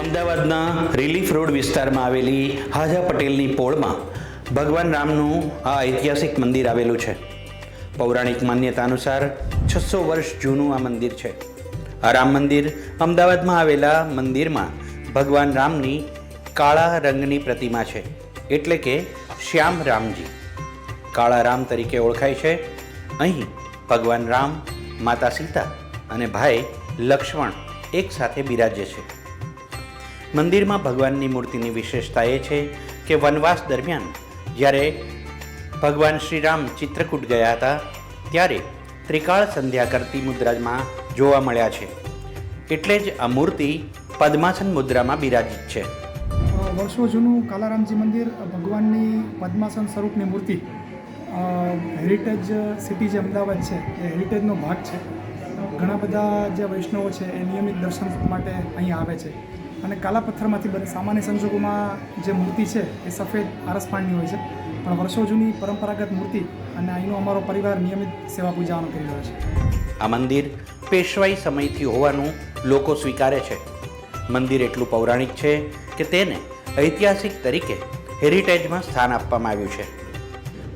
અમદાવાદના relief road વિસ્તારમાં આવેલી હાજા પટેલની પોળમાં ભગવાન રામનું આ ઐતિહાસિક મંદિર આવેલું છે. પૌરાણિક માન્યતા અનુસાર છસો વર્ષ જૂનું આ મંદિર છે. આ રામ મંદિર અમદાવાદમાં આવેલા મંદિરમાં ભગવાન રામની કાળા રંગની પ્રતિમા છે. એટલે કે શ્યામ રામજી. કાળા રામ તરીકે ઓળખાય છે. અહીં ભગવાન રામ, માતા સીતા અને ભાઈ લક્ષ્મણ એકસાથે બિરાજે છે. મંદિરમાં ભગવાનની મૂર્તિની વિશેષતા એ છે કે વનવાસ દરમિયાન જ્યારે ભગવાન શ્રી રામ ચિત્રકૂટ ગયા હતા, ત્યારે ત્રિકાળ સંધ્યા કરતી મુદ્રામાં જોવા મળ્યા છે. એટલે જ આ મૂર્તિ પદ્માસન મુદ્રામાં બિરાજિત છે. વર્ષો જૂનું કાલારામજી મંદિર ભગવાનની પદ્માસન સ્વરૂપની મૂર્તિ હેરિટેજ સિટી જે અમદાવાદ છે, એ હેરિટેજનો ભાગ છે. ઘણા બધા જે વૈષ્ણવો છે, એ નિયમિત દર્શન માટે અહીં આવે છે. અને કાલા પથ્થરમાંથી બને સામાન્ય સંજોગોમાં જે મૂર્તિ છે એ સફેદ આરસપાણની હોય છે. પણ વર્ષો જૂની પરંપરાગત મૂર્તિ અને અહીંનો અમારો પરિવાર નિયમિત સેવા પૂજાનો કરી રહ્યો છે. આ મંદિર પેશવાઈ સમયથી હોવાનું લોકો સ્વીકારે છે. મંદિર એટલું પૌરાણિક છે કે તેને ઐતિહાસિક તરીકે હેરિટેજમાં સ્થાન આપવામાં આવ્યું છે.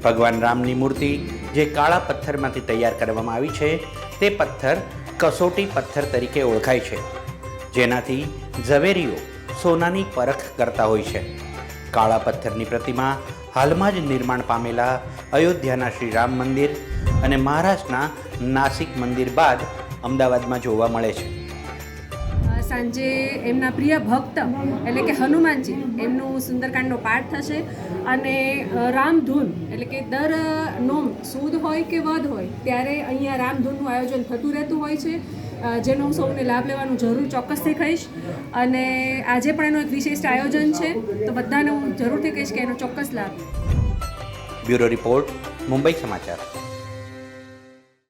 ભગવાન રામની મૂર્તિ જે કાળા પથ્થરમાંથી તૈયાર કરવામાં આવી છે, તે પથ્થર કસોટી પથ્થર તરીકે ઓળખાય છે. જેનાથી ઝવેરીઓ સોનાની પરખ કરતા હોય છે. કાળા પથ્થરની પ્રતિમા હાલમાં જ નિર્માણ પામેલા અયોધ્યાના શ્રી રામ મંદિર અને મહારાષ્ટ્રના નાસિક મંદિર બાદ અમદાવાદમાં જોવા મળે છે. સાંજે એમના પ્રિય ભક્ત, એટલે કે હનુમાનજી, એમનું સુંદરકાંડનો પાઠ થશે અને રામધૂન, એટલે કે દર નોમ, સુદ હોય કે વધ હોય, ત્યારે અહીંયા રામધૂનનું આયોજન થતું રહેતું હોય છે. જેનો હું સૌને લાભ લેવાનું જરૂર ચોક્કસથી કહીશ. અને આજે પણ એનું એક વિશિષ્ટ આયોજન છે. તો બધાને હું જરૂરથી કહીશ કે એનો ચોક્કસ લાભ. બ્યુરો રિપોર્ટ, મુંબઈ સમાચાર.